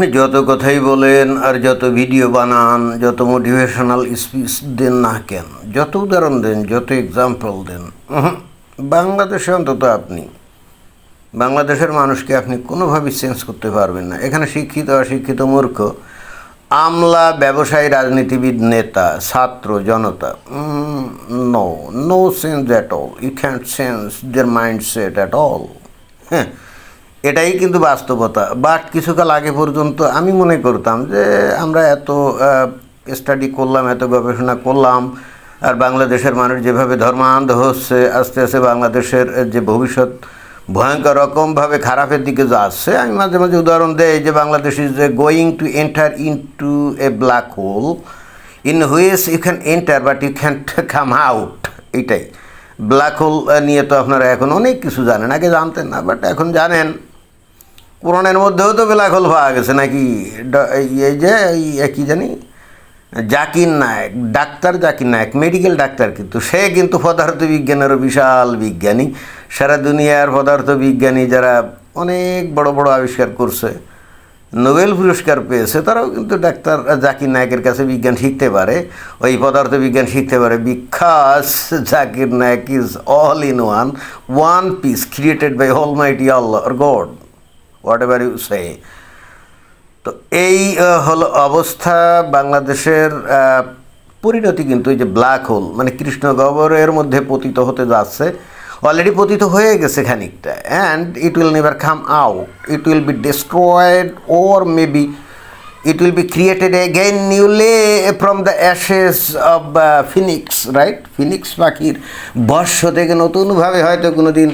আপনি যত কথাই বলেন আর যত ভিডিও বানান, যত মোটিভেশনাল স্পিচ দেন না কেন, যত উদাহরণ দেন, যত এক্সাম্পল দেন বাংলাদেশে অন্তত আপনি, বাংলাদেশের মানুষকে আপনি কোনোভাবেই চেঞ্জ করতে পারবেন না। এখানে শিক্ষিত, অশিক্ষিত, মূর্খ, আমলা, ব্যবসায়ী, রাজনীতিবিদ, নেতা, ছাত্র, জনতা no no sense at all you can't change their mind set at all হ্যাঁ এটাই কিন্তু বাস্তবতা। বাট কিছুকাল আগে পর্যন্ত আমি মনে করতাম যে আমরা এত স্টাডি করলাম, এত গবেষণা করলাম, আর বাংলাদেশের মানুষ যেভাবে ধর্মান্ধ হচ্ছে, আস্তে আস্তে বাংলাদেশের যে ভবিষ্যৎ ভয়ঙ্কর রকমভাবে খারাপের দিকে যাচ্ছে, আমি মাঝে মাঝে উদাহরণ দেই যে Bangladesh is going to enter in to a black hole in which you can enter but you can come out এইটাই ব্ল্যাক হোল নিয়ে তো আপনারা এখন অনেক কিছু জানেন, আগে জানতেন না বাট এখন জানেন। কোরআনের মধ্যেও তো ব্ল্যাক হোল পাওয়া গেছে নাকি? এই যে, এই কী জানি? Zakir Naik, doctor Zakir Naik medical doctor কিন্তু। সে কিন্তু পদার্থ বিজ্ঞানেরও বিশাল বিজ্ঞানী। সারা দুনিয়ার পদার্থ বিজ্ঞানী যারা অনেক বড় বড় আবিষ্কার করছে, নোবেল পুরস্কার পেয়েছে, তারাও কিন্তু ডাক্তার জাকির নায়কের কাছে বিজ্ঞান শিখতে পারে। ওই পদার্থ বিজ্ঞান শিখতে পারে। Because Zakir Naik is all in one one piece created by whole mighty Allah god what you say তো এই হলো অবস্থা বাংলাদেশের পরিণতি কিন্তু এই যে ব্ল্যাক হোল মানে কৃষ্ণ গহ্বরের মধ্যে পতিত হতে যাচ্ছে। অলরেডি পতিত হয়ে গেছে খানিকটা and it will never come out it will be destroyed or maybe it will be created again newly from the ashes of phoenix right phoenix পাখির বর্ষ থেকে নতুনভাবে হয়তো কোনো দিন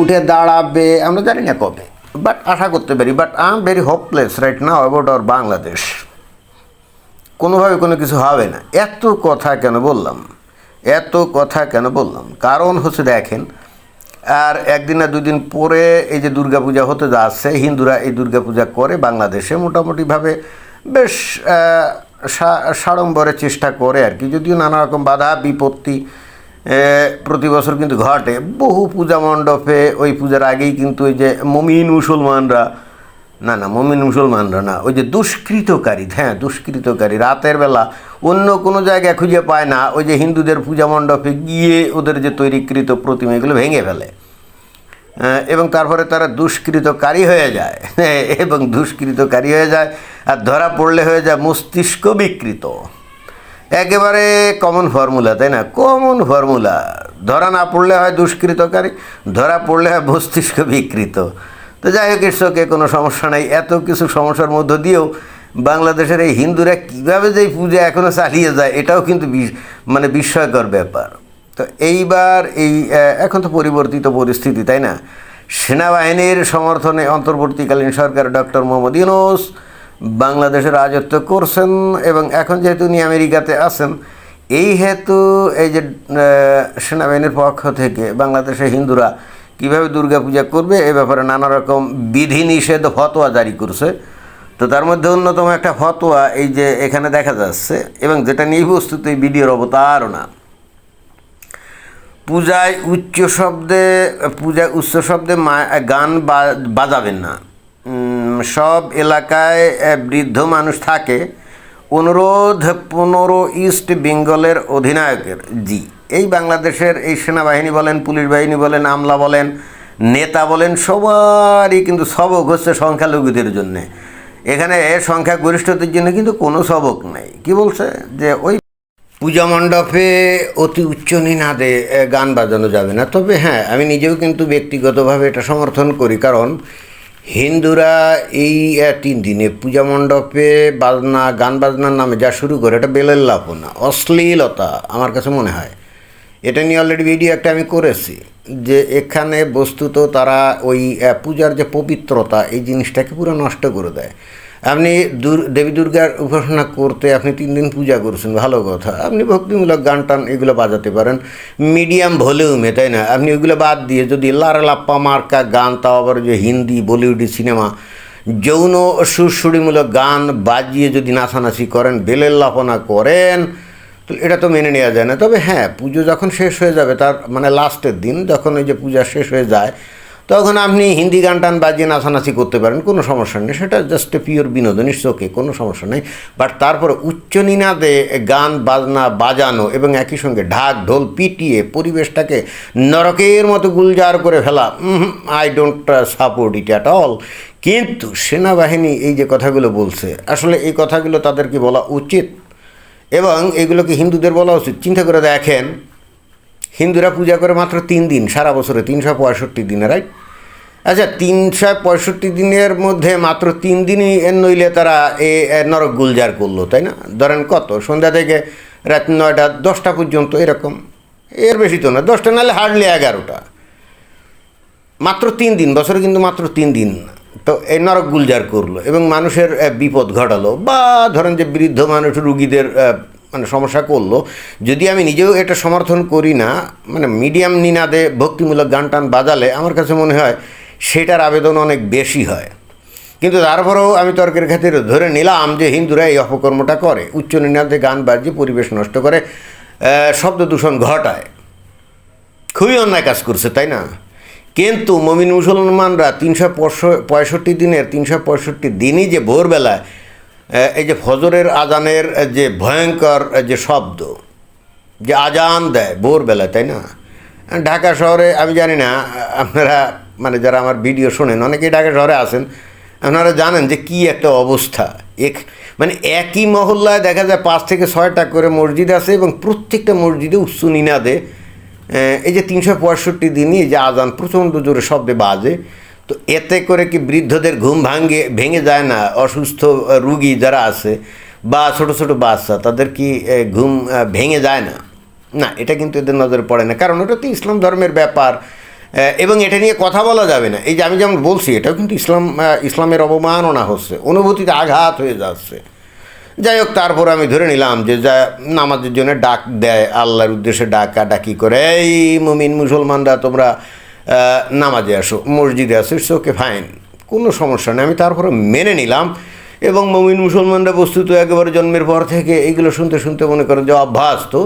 উঠে দাঁড়াবে, আমরা জানি না কবে। বাট আশা করতে পারি but I am very hopeless right now about our Bangladesh কোনোভাবে কোনো কিছু হবে না। এত কথা কেন বললাম? এত কথা কেন বললাম? কারণ হচ্ছে দেখেন, আর একদিন না দুদিন পরে এই যে দুর্গাপূজা হতে যাচ্ছে, হিন্দুরা এই দুর্গাপূজা করে বাংলাদেশে মোটামুটিভাবে বেশ সাড়ম্বরের চেষ্টা করে আর কি। যদিও নানা রকম বাধা, বিপত্তি প্রতি বছর কিন্তু ঘটে। বহু পূজা মণ্ডপে ওই পূজার আগেই কিন্তু ওই যে মমিন মুসলমানরা, না না, মমিন মুসলমানরা না, ওই যে দুষ্কৃতকারী হ্যাঁ দুষ্কৃতকারী। রাতের বেলা অন্য কোনো জায়গায় খুঁজে পায় না, ওই যে হিন্দুদের পূজা মণ্ডপে গিয়ে ওদের যে তৈরিকৃত প্রতিমা, এগুলো ভেঙে ফেলে। এবং তারপরে তারা দুষ্কৃতকারী হয়ে যায়। এবং দুষ্কৃতকারী হয়ে যায়, আর ধরা পড়লে হয়ে যায় মস্তিষ্ক বিকৃত। একেবারে কমন ফর্মুলা তাই না? কমন ফর্মুলা ধরা না পড়লে হয় দুষ্কৃতকারী, ধরা পড়লে হয় মস্তিষ্ক বিকৃত। তো যাই হোক ইটসকে কোনো সমস্যা নেই। এত কিছু সমস্যার মধ্য দিয়েও বাংলাদেশের এই হিন্দুরা কীভাবে যে পূজা এখনও চালিয়ে যায়, এটাও কিন্তু মানে বিস্ময়কর ব্যাপার। তো এইবার এই এখন তো পরিবর্তিত পরিস্থিতি, তাই না? সেনাবাহিনীর সমর্থনে অন্তর্বর্তীকালীন সরকার ডক্টর মোহাম্মদ ইউনুস বাংলাদেশের রাজত্ব করছেন এবং এখন যেহেতু উনি আমেরিকাতে আছেন, এই হেতু এই যে সেনাবাহিনীর পক্ষ থেকে বাংলাদেশের হিন্দুরা কীভাবে দুর্গাপূজা করবে এ ব্যাপারে নানা রকম বিধিনিষেধ, ফতোয়া জারি করছে। তো তার মধ্যে অন্যতম একটা ফতোয়া এই যে এখানে দেখা যাচ্ছে এবং যেটা নিয়ে বস্তুত এই ভিডিওর অবতারণা পূজায় উচ্চ শব্দে, পূজায় উচ্চ শব্দে গান বাজাবেন না। সব এলাকায় বৃদ্ধ মানুষ থাকে। অনুরোধ পনেরো ইস্ট বেঙ্গলের অধিনায়কের। জি, এই বাংলাদেশের এই সেনাবাহিনী বলেন, পুলিশ বাহিনী বলেন, আমলা বলেন, নেতা বলেন, সবারই কিন্তু সবক হচ্ছে সংখ্যালঘুদের জন্যে। এখানে সংখ্যাগরিষ্ঠদের জন্য কিন্তু কোনো সবক নাই। কি বলছে? যে ওই পূজা মণ্ডপে অতি উচ্চ নিনাদে গান বাজানো যাবে না। তবে হ্যাঁ আমি নিজেও কিন্তু ব্যক্তিগতভাবে এটা সমর্থন করি। কারণ হিন্দুরা এই তিন দিনে পূজা মণ্ডপে বাজনা, গান বাজনার নামে যা শুরু করে, এটা বেলের বেলেল্লাপনা অশ্লীলতা আমার কাছে মনে হয়। এটা নিয়ে অলরেডি ভিডিও একটা আমি করেছি, যে এখানে বস্তুত তারা ওই পূজার যে পবিত্রতা, এই জিনিসটাকে পুরো নষ্ট করে দেয়। আপনি দুর, দেবী দুর্গার উপাসনা করতে আপনি তিন দিন পূজা করছেন, ভালো কথা। আপনি ভক্তিমূলক গান টান এগুলো বাজাতে পারেন। মিডিয়াম ভলিউমে, তাই না? আপনি ওইগুলো বাদ দিয়ে যদি লারা লাপ্পা মার্কা গান, তাও আবার যে হিন্দি, বলিউডি সিনেমা, যৌন সুরসুরিমূলক গান বাজিয়ে যদি নাচানাচি করেন বেলের লাপনা করেন তো এটা তো মেনে নেওয়া যায় না। তবে হ্যাঁ পুজো যখন শেষ হয়ে যাবে, তার মানে লাস্টের দিন, যখন ওই যে পূজা শেষ হয়ে যায় তখন আপনি হিন্দি গান টান বাজিয়ে নাচানাচি করতে পারেন, কোনো সমস্যা নেই। সেটা জাস্ট পিওর বিনোদন ওকে কোনো সমস্যা নেই। বাট তারপরে উচ্চ নিনাদে গান বাজনা বাজানো এবং একই সঙ্গে ঢাক, ঢোল পিটিয়ে পরিবেশটাকে নরকের মতো গুলজার করে ফেলা I don't support it at all কিন্তু সেনাবাহিনী এই যে কথাগুলো বলছে, আসলে এই কথাগুলো তাদেরকে বলা উচিত এবং এগুলোকে হিন্দুদের বলা উচিত। চিন্তা করে দেখেন হিন্দুরা পূজা করে মাত্র তিন দিন, সারা বছরে তিনশো পঁয়ষট্টি দিনে রাইট আচ্ছা তিনশো পঁয়ষট্টি দিনের মধ্যে মাত্র তিন দিনই নইলে তারা এ নরক গুলজার করল, তাই না? ধরেন কত? সন্ধ্যা থেকে রাত নয়টা, দশটা পর্যন্ত এরকম। এর বেশি তো না, দশটা নাহলে হার্ডলি এগারোটা। মাত্র তিন দিন, বছরে কিন্তু মাত্র তিন দিন। তো এই নরক গুলজার করল এবং মানুষের বিপদ ঘটালো। বা ধরেন যে বৃদ্ধ মানুষ, রুগীদের মানে সমস্যা করল যদি আমি নিজেও এটা সমর্থন করি না মানে মিডিয়াম নিনাদে ভক্তিমূলক গান টান বাজালে আমার কাছে মনে হয় সেটার আবেদন অনেক বেশি হয়। কিন্তু তারপরেও আমি তর্কের খাতিরে ধরে নিলাম যে হিন্দুরা এই অপকর্মটা করে। উচ্চ নিনাদে গান বাজিয়ে পরিবেশ নষ্ট করে শব্দ দূষণ ঘটায়। খুবই অন্যায় কাজ করছে তাই না? কিন্তু মমিন মুসলমানরা তিনশো পঁয়ষট্টি দিনের তিনশো পঁয়ষট্টি দিনই যে ভোরবেলায় আহ, এই যে ফজরের আজানের যে ভয়ঙ্কর যে শব্দ, যে আজান দেয় ভোরবেলায়, তাই না? ঢাকা শহরে, আমি জানি না, আপনারা মানে যারা আমার ভিডিও শোনেন, অনেকেই ঢাকা শহরে আছেন, আপনারা জানেন যে কি একটা অবস্থা। এক মানে একই মহল্লায় দেখা যায় পাঁচ থেকে ছয়টা করে মসজিদ আছে এবং প্রত্যেকটা মসজিদে উচ্চ নিনাদে এই যে তিনশো পঁয়ষট্টি দিনই যে আজান প্রচণ্ড জোরে শব্দে বাজে। তো এতে করে কি বৃদ্ধদের ঘুম ভাঙে, ভেঙে যায় না? অসুস্থ রুগী যারা আছে বা ছোট ছোট বাচ্চা, তাদের কি ঘুম ভেঙে যায় না? না, এটা কিন্তু এদের নজরে পড়ে না। কারণ ওটা তো ইসলাম ধর্মের ব্যাপার। এবং এটা নিয়ে কথা বলা যাবে না। এই যে আমি যেমন বলছি, এটাও কিন্তু ইসলাম ইসলামের অবমাননা হচ্ছে। অনুভূতিতে আঘাত হয়ে যাচ্ছে। যাই হোক, তারপর আমি ধরে নিলাম যে যা নামাজের জন্য ডাক দেয়, আল্লাহর উদ্দেশ্যে ডাকা ডাকি করে, এই মুমিন মুসলমানরা, তোমরা নামাজে আসো, মসজিদে আসো ইটস ওকে ফাইন কোনো সমস্যা নেই, আমি তারপরে মেনে নিলাম এবং মমিন মুসলমানরা বস্তুত একেবারে জন্মের পর থেকে এইগুলো শুনতে শুনতে মনে করেন যে অভ্যাস তো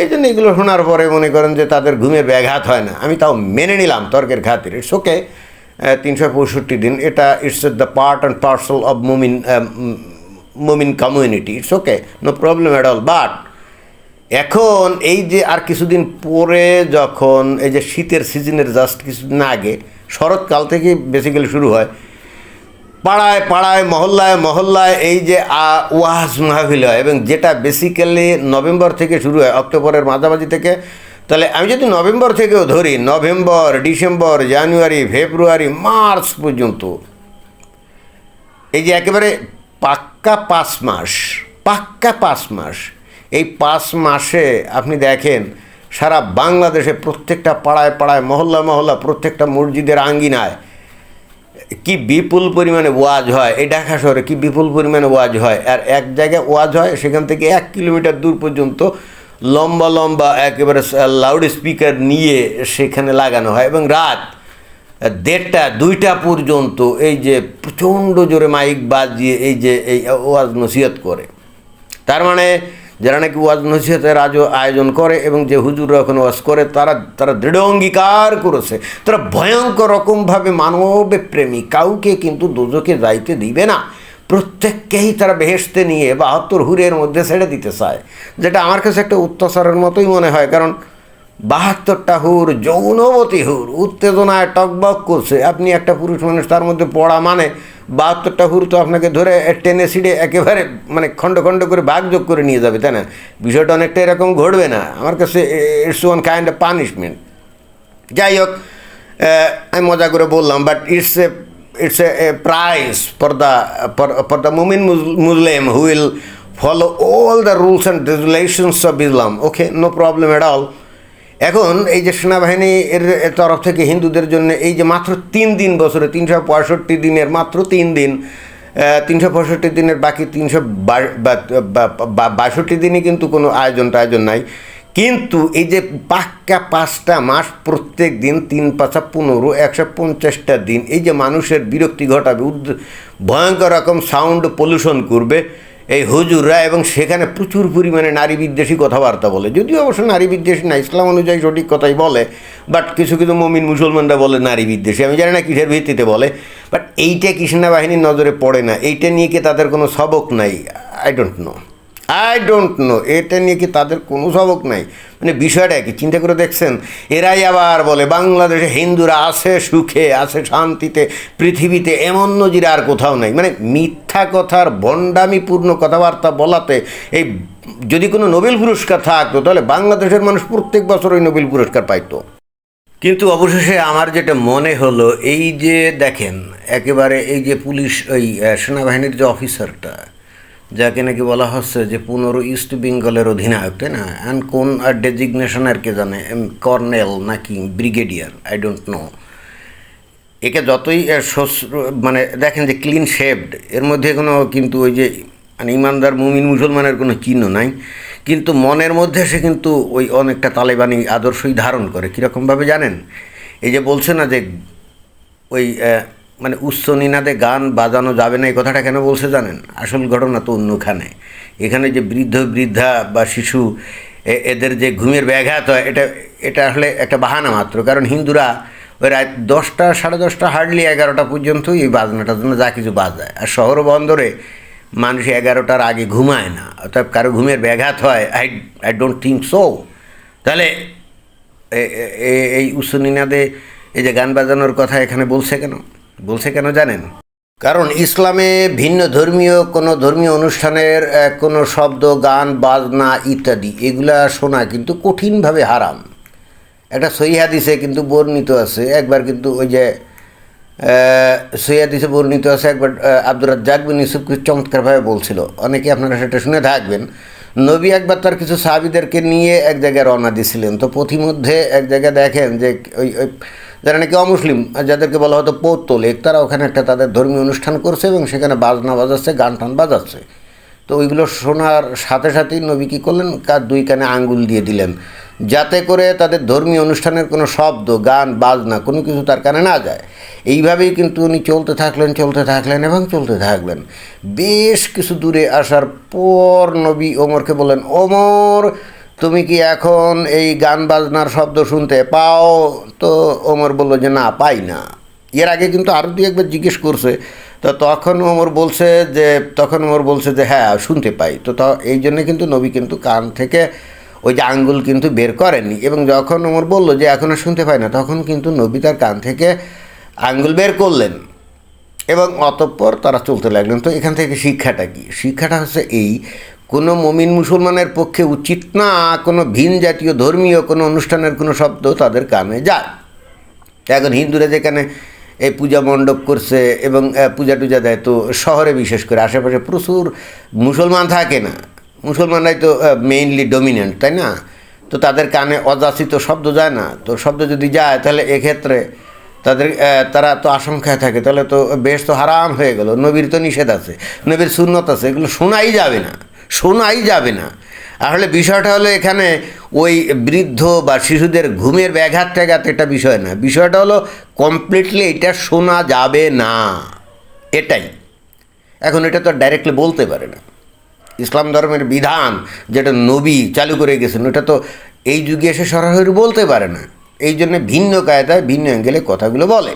এই জন্য এগুলো শোনার পরে মনে করেন যে তাদের ঘুমের ব্যাঘাত হয় না। আমি তাও মেনে নিলাম তর্কের খাতির। ইটস ওকে তিনশো পঁয়ষট্টি দিন, এটা it's the part and parcel of মুমিন মুমিন community it's okay no problem at all but এখন এই যে আর কিছুদিন পরে যখন এই যে শীতের সিজনের জাস্ট কিছুদিন আগে, শরৎকাল থেকে বেসিক্যালি শুরু হয়, পাড়ায় পাড়ায়, মহল্লায় মহল্লায় এই যে ওয়াজ মাহফিল হয় এবং যেটা বেসিক্যালি নভেম্বর থেকে শুরু হয়, অক্টোবরের মাঝামাঝি থেকে, তাহলে আমি যদি নভেম্বর থেকেও ধরি, November, December, January, February, March পর্যন্ত, এই যে একেবারে পাক্কা পাঁচ মাস, পাক্কা পাঁচ মাস এই পাঁচ মাসে আপনি দেখেন, সারা বাংলাদেশে প্রত্যেকটা পাড়ায় পাড়ায়, মহল্লা মহল্লা প্রত্যেকটা মসজিদের আঙ্গিনায় কি বিপুল পরিমাণে ওয়াজ হয়। এই ঢাকা শহরে কি বিপুল পরিমাণে ওয়াজ হয়। আর এক জায়গায় ওয়াজ হয়, সেখান থেকে এক কিলোমিটার দূর পর্যন্ত লম্বা লম্বা, একেবারে লাউড স্পিকার নিয়ে সেখানে লাগানো হয়। এবং রাত দেড়টা, দুইটা পর্যন্ত এই যে প্রচণ্ড জোরে মাইক বাজিয়ে এই যে এই ওয়াজ নসিহত করে। তার মানে যারা নাকি ওয়াজ নসিহতের আয়োজন করে এবং যে হুজুররা ওখানে ওয়াজ করে, তারা তারা দৃঢ় অঙ্গীকার করেছে। তারা ভয়ঙ্কর রকমভাবে মানবে প্রেমী কাউকে কিন্তু দুজকে যাইতে দিবে না। প্রত্যেককেই তারা বেহেসতে নিয়ে বাহাত্তর হুরের মধ্যে ছেড়ে দিতে চায়। যেটা আমার কাছে একটা অত্যাচারের মতোই মনে হয়, কারণ বাহাত্তরটা হুর যৌনবতী হুর, উত্তেজনায় টকবক করছে। আপনি একটা পুরুষ মানুষ, তার মধ্যে পড়া মানে বাহাত্তরটা হুর তো আপনাকে ধরে টেনে ছিঁড়ে একেবারে মানে খণ্ড খণ্ড করে ভাগযোগ করে নিয়ে যাবে, তাই না? বিষয়টা অনেকটা এরকম ঘটবে না। আমার কাছে it's one kind of punishment যাই হোক আমি মজা করে বললাম but it's a it's a price for the for the মুমিন মুসলিম who will follow all the rules and regulations of Islam okay no problem at all এখন এই যে সেনাবাহিনী এর তরফ থেকে হিন্দুদের জন্য এই যে মাত্র তিন দিন বছরে, তিনশো পঁয়ষট্টি দিনের, মাত্র তিন দিন তিনশো পঁয়ষট্টি দিনের বাকি তিনশো বাষট্টি দিনই কিন্তু কোনো আয়োজন টায়োজন নাই। কিন্তু এই যে পাক্কা পাঁচটা মাস প্রত্যেক দিন তিন পাঁচা পনেরো, একশো পঞ্চাশটা দিন, এই যে মানুষের বিরক্তি ঘটাবে ভয়ঙ্কর রকম সাউন্ড পলিউশন করবে এই হুজুররা এবং সেখানে প্রচুর পরিমাণে নারী বিদ্বেষী কথাবার্তা বলে। যদিও অবশ্য নারী বিদ্বেষী না, ইসলাম অনুযায়ী সঠিক কথাই বলে বাট কিছু কিছু মমিন মুসলমানরা বলে নারী বিদ্বেষী। আমি জানি না কিসের ভিত্তিতে বলে বাট এইটা কৃষ্ণা বাহিনীর নজরে পড়ে না? এইটা নিয়ে কি তাদের কোনো সবক নাই? I don't know I don't know এটা নিয়ে কি তাদের কোনো সবক নাই। মানে বিষয়টা কি? চিন্তা করে দেখছেন? এরাই আবার বলে, বাংলাদেশে হিন্দুরা আছে সুখে, আছে শান্তিতে, পৃথিবীতে এমন নজির আর কোথাও নাই। মানে মিথ্যা কথার ভণ্ডামিপূর্ণ কথাবার্তা বলাতে এই যদি কোনো নোবেল পুরস্কার থাকতো, তাহলে বাংলাদেশের মানুষ প্রত্যেক বছর ওই নোবেল পুরস্কার পাইতো। কিন্তু অবশেষে আমার যেটা মনে হলো, এই যে দেখেন, একেবারে এই যে পুলিশ, ওই সেনাবাহিনীর যে অফিসারটা যাকে নাকি বলা হচ্ছে যে পনেরো ইস্ট বেঙ্গলের অধিনায়ক, তাই না? অ্যান্ড কোন আর ডেজিগনেশন আর কে জানে? কর্নেল নাকি ব্রিগেডিয়ার? আই ডোন্ট নো একে যতই মানে দেখেন যে ক্লিন শেভড এর মধ্যে কোনো কিন্তু ওই যে মানে ইমানদার মুমিন মুসলমানের কোনো চিহ্ন নাই। কিন্তু মনের মধ্যে সে কিন্তু ওই অনেকটা তালেবানি আদর্শই ধারণ করে। কীরকমভাবে জানেন? এই যে বলছে না যে ওই মানে উচ্চ নিনাদে গান বাজানো যাবে না, এই কথাটা কেন বলছে জানেন? আসল ঘটনা তো অন্যখানে। এখানে যে বৃদ্ধ, বৃদ্ধা বা শিশু এদের যে ঘুমের ব্যাঘাত হয়, এটা এটা আসলে একটা বাহানা মাত্র। কারণ হিন্দুরা ওই রাত দশটা, সাড়ে দশটা, হার্ডলি এগারোটা পর্যন্তই এই বাজনাটার জন্য যা কিছু বাজায়। আর শহর বন্দরে মানুষ এগারোটার আগে ঘুমায় না, অর্থাৎ কারও ঘুমের ব্যাঘাত হয়, I I don't think so. তাহলে এ- এ- এ- এই এই যে গান বাজানোর কথা এখানে বলছে কেন? বলছে কেন জানেন? কারণ ইসলামে ভিন্ন ধর্মীয় কোনো ধর্মীয় অনুষ্ঠানের কোনো শব্দ গান বাজনা ইত্যাদি এগুলা শোনা কিন্তু কঠিনভাবে হারাম। একটা সহি হাদিসে কিন্তু বর্ণিত আছে একবার কিন্তু ওই যে সহি হাদিসে বর্ণিত আছে একবার আহ, আব্দুর রাজ্জাক বিন ইউসুফ কিছু চমৎকারভাবে বলছিল। অনেকে আপনারা সেটা শুনে থাকবেন। নবী একবার তার কিছু সাহাবিদেরকে নিয়ে এক জায়গায় রওনা দিয়েছিলেন। তো পথিমধ্যে এক জায়গায় দেখেন যে ওই ওই যারা নাকি অমুসলিম, যাদেরকে বলা হতো পৌত্তলিক, তারা ওখানে একটা তাদের ধর্মীয় অনুষ্ঠান করছে এবং সেখানে বাজনা বাজাচ্ছে, গান টান বাজাচ্ছে। তো ওইগুলো শোনার সাথে সাথেই নবী কী করলেন? কার দুই কানে আঙ্গুল দিয়ে দিলেন। যাতে করে তাদের ধর্মীয় অনুষ্ঠানের কোনো শব্দ, গান, বাজনা কোনো কিছু তার কানে না যায়। এইভাবেই কিন্তু উনি চলতে থাকলেন চলতে থাকলেন এবং চলতে থাকলেন। বেশ কিছু দূরে আসার পর নবী ওমরকে বললেন, ওমর, তুমি কি এখন এই গান বাজনার শব্দ শুনতে পাও? তো ওমর বলল যে, না, পাই না। এর আগে কিন্তু আরও দু একবার জিজ্ঞেস করছে। তো তখন ওমর বলছে যে, তখন ওমর বলছে যে হ্যাঁ শুনতে পাই। তো এই জন্য কিন্তু নবী কিন্তু কান থেকে ওই যে আঙ্গুল কিন্তু বের করেননি। এবং যখন ওমর বলল যে, এখন আর শুনতে পাই না, তখন কিন্তু নবী তার কান থেকে আঙ্গুল বের করলেন এবং অতঃপর তারা চলতে লাগলেন। তো এখান থেকে শিক্ষাটা কি? শিক্ষাটা হচ্ছে এই, কোনো মমিন মুসলমানের পক্ষে উচিত না কোনো ভিন জাতীয় ধর্মীয় কোনো অনুষ্ঠানের কোনো শব্দ তাদের কানে যায়। এখন হিন্দুরা যেখানে এই পূজা মণ্ডপ করছে এবং পূজা টুজা দেয়, তো শহরে বিশেষ করে আশেপাশে প্রচুর মুসলমান থাকে না। মুসলমানরাই তো মেইনলি ডমিনেন্ট তাই না? তো তাদের কানে অযাচিত শব্দ যায় না। তো শব্দ যদি যায়, তাহলে এক্ষেত্রে তাদের তারা তো আশঙ্কায় থাকে, তাহলে তো বেশ তো হারাম হয়ে গেল, নবীর তো নিষেধ আছে, নবীর সুন্নত আছে, এগুলো শোনাই যাবে না, শোনাই যাবে না। আসলে বিষয়টা হলো এখানে ওই বৃদ্ধ বা শিশুদের ঘুমের ব্যাঘাত ট্যাঘাত এটা বিষয় না, বিষয়টা হলো কমপ্লিটলি এটা শোনা যাবে না, এটাই। এখন এটা তো ডাইরেক্টলি বলতে পারে না। ইসলাম ধর্মের বিধান, যেটা নবী চালু করে গেছেন, ওটা তো এই যুগে এসে সরাসরি বলতে পারে না। এই জন্য ভিন্ন কায়দায়, ভিন্ন অ্যাঙ্গেলে কথাগুলো বলে।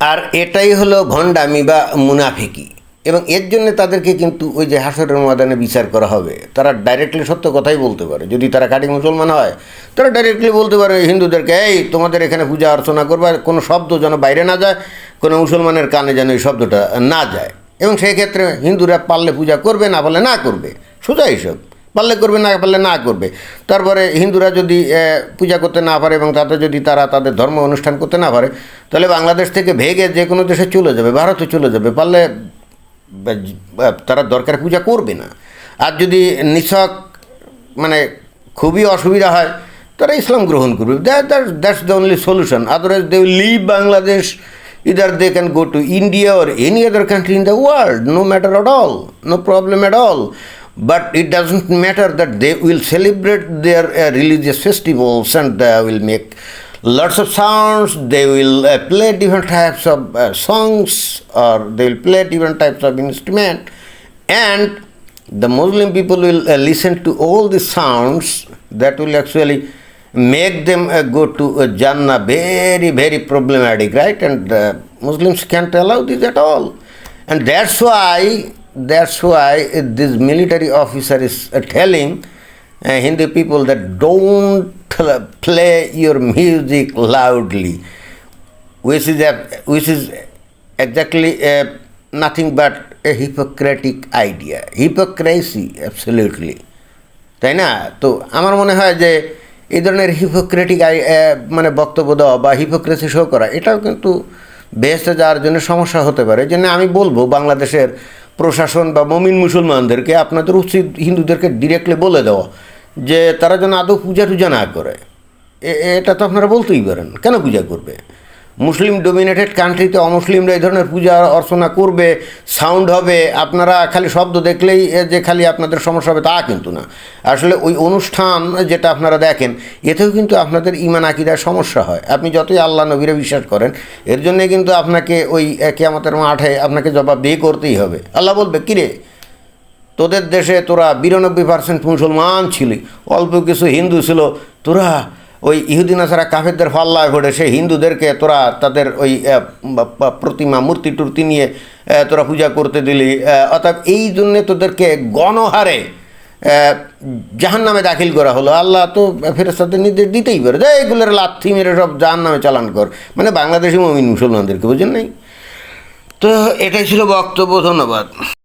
আর এটাই হলো ভণ্ডামি বা মুনাফিকি। এবং এর জন্য তাদেরকে কিন্তু ওই যে হাসরের ময়দানে বিচার করা হবে। তারা ডাইরেক্টলি সত্য কথাই বলতে পারে। যদি তারা কাটি মুসলমান হয়, তারা ডাইরেক্টলি বলতে পারে হিন্দুদেরকে, এই, তোমাদের এখানে পূজা অর্চনা করবে। কোনো শব্দ যেন বাইরে না যায়, কোনো মুসলমানের কানে যেন এই শব্দটা না যায়। এবং সেই ক্ষেত্রে হিন্দুরা পারলে পূজা করবে, না পারলে না করবে। সোজা হিসেব পারলে করবে, না পারলে না করবে। তারপরে হিন্দুরা যদি পূজা করতে না পারে এবং তাতে যদি তারা তাদের ধর্ম অনুষ্ঠান করতে না পারে, তাহলে বাংলাদেশ থেকে ভেগে যে কোনো দেশে চলে যাবে, ভারতে চলে যাবে। পারলে তারা দরকার পূজা করবে না। আর যদি নিছক মানে খুবই অসুবিধা হয়, তারা ইসলাম গ্রহণ করবে। That's the only solution otherwise they leave Bangladesh either they can go to India or any other country in the world no matter at all no problem at all but it doesn't matter that they will celebrate their uh, religious festivals and they will make lots of sounds they will uh, play different types of uh, songs or they will play different types of instrument and the Muslim people will uh, listen to all the sounds that will actually make them uh, go to uh, Jannah very, very problematic, right? And uh, Muslims can't allow this at all. And that's why, that's why uh, this military officer is uh, telling uh, Hindu people that don't play your music loudly which is a, which is exactly a, nothing but a hypocritic idea hypocrisy absolutely তাই না তো আমার মনে হয় যে এই ধরনের hypocritic মানে বক্তব্য দেওয়া বা হিপোক্রেসি শো করা এটাও কিন্তু বেহেস্তে যাওয়ার জন্য সমস্যা হতে পারে এই জন্য আমি বলব বাংলাদেশের প্রশাসন বা মমিন মুসলমানদেরকে, আপনাদের উচিত হিন্দুদেরকে ডিরেক্টলি বলে দেওয়া যে তারা যেন আদৌ পূজা টুজা না করে। এটা তো আপনারা বলতেই পারেন। কেন পূজা করবে? মুসলিম ডোমিনেটেড কান্ট্রিতে অমুসলিমরা এই ধরনের পূজা অর্চনা করবে সাউন্ড হবে, আপনারা খালি শব্দ দেখলেই যে খালি আপনাদের সমস্যা হবে তা কিন্তু না। আসলে ওই অনুষ্ঠান যেটা আপনারা দেখেন, এতেও কিন্তু আপনাদের ইমান আকিদার সমস্যা হয়। আপনি যতই আল্লাহ নবীরা বিশ্বাস করেন, এর জন্যে কিন্তু আপনাকে ওই কেয়ামতের মাঠে আপনাকে জবাব দিয়ে করতেই হবে। আল্লাহ বলবে, কিরে, তোদের দেশে তোরা বিরানব্বই পার্সেন্ট মুসলমান ছিলি, অল্প কিছু হিন্দু ছিল, তোরা ওই ইহুদিন আসারা কাফেরদের ফাল্লায় ভরে সে হিন্দুদেরকে তোরা তাদের ওই প্রতিমা, মূর্তি টুর্তি নিয়ে তোরা পূজা করতে দিলি। অর্থাৎ এই জন্যে তোদেরকে গণহারে জাহান নামে দাখিল করা হলো। আল্লাহ তো ফেরেস্তাদের নির্দেশ দিতেই পারে। যে এগুলোর লাথি মেরে সব জাহান নামে চালান কর। মানে বাংলাদেশি মমিন মুসলমানদেরকে বুঝেন নাই? তো এটাই ছিল বক্তব্য, ধন্যবাদ।